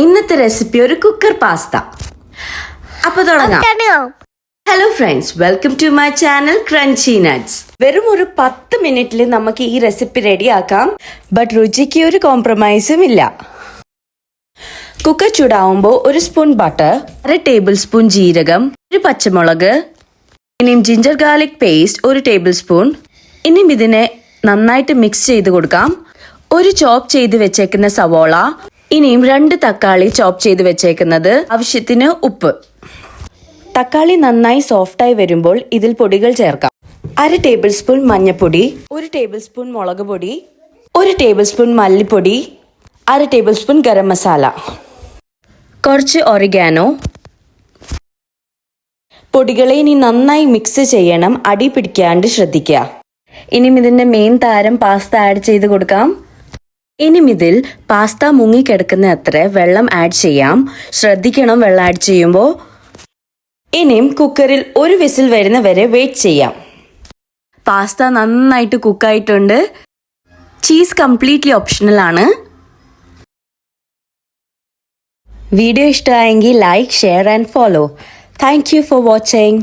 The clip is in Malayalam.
ഇന്നത്തെ റെസിപ്പി ഒരു കുക്കർ പാസ്ത അപ്പൊ തുടങ്ങാം. Hello friends welcome to my channel crunchy nuts വെറും ഒരു പത്ത് മിനിറ്റിൽ നമുക്ക് ഈ റെസിപ്പി റെഡിയാക്കാം. ബട്ട് രുചിക്ക് ഒരു കോംപ്രമൈസും ഇല്ല. കുക്കർ ചൂടാവുമ്പോൾ ഒരു സ്പൂൺ ബട്ടർ അര ടേബിൾ സ്പൂൺ ജീരകം ഒരു പച്ചമുളക് ഇനിയും ജിഞ്ചർ ഗാർലിക് പേസ്റ്റ് ഒരു ടേബിൾ സ്പൂൺ ഇനിയും ഇതിനെ നന്നായിട്ട് മിക്സ് ചെയ്ത് കൊടുക്കാം. ഒരു ചോപ്പ് ചെയ്ത് വെച്ചേക്കുന്ന സവോള ഇനിയും രണ്ട് തക്കാളി ചോപ്പ് ചെയ്ത് വെച്ചേക്കുന്നത് ആവശ്യത്തിന് ഉപ്പ്. തക്കാളി നന്നായി സോഫ്റ്റായി വരുമ്പോൾ ഇതിൽ പൊടികൾ ചേർക്കാം. അര ടേബിൾ സ്പൂൺ മഞ്ഞൾപ്പൊടി ഒരു ടേബിൾ സ്പൂൺ മുളക് പൊടി ഒരു ടേബിൾ സ്പൂൺ മല്ലിപ്പൊടി അര ടേബിൾ സ്പൂൺ ഗരം മസാല. കുറച്ച് ഒറിഗാനോ പൊടികളെ ഇനി നന്നായി മിക്സ് ചെയ്യണം അടി പിടിക്കാണ്ട് ശ്രദ്ധിക്കുക. ഇനിയും ഇതിന്റെ മെയിൻ താരം പാസ്ത ആഡ് ചെയ്ത് കൊടുക്കാം. ഇനിയും ഇതിൽ പാസ്ത മുങ്ങിക്കിടക്കുന്ന അത്ര വെള്ളം ആഡ് ചെയ്യാം. ശ്രദ്ധിക്കണം വെള്ളം ആഡ് ചെയ്യുമ്പോൾ ഇനിയും കുക്കറിൽ ഒരു വിസിൽ വരുന്ന വരെ വെയിറ്റ് ചെയ്യാം. പാസ്ത നന്നായിട്ട് കുക്കായിട്ടുണ്ട് ചീസ് കംപ്ലീറ്റ്ലി ഓപ്ഷണൽ ആണ്. വീഡിയോ ഇഷ്ടമായെങ്കിൽ like share and follow thank you for watching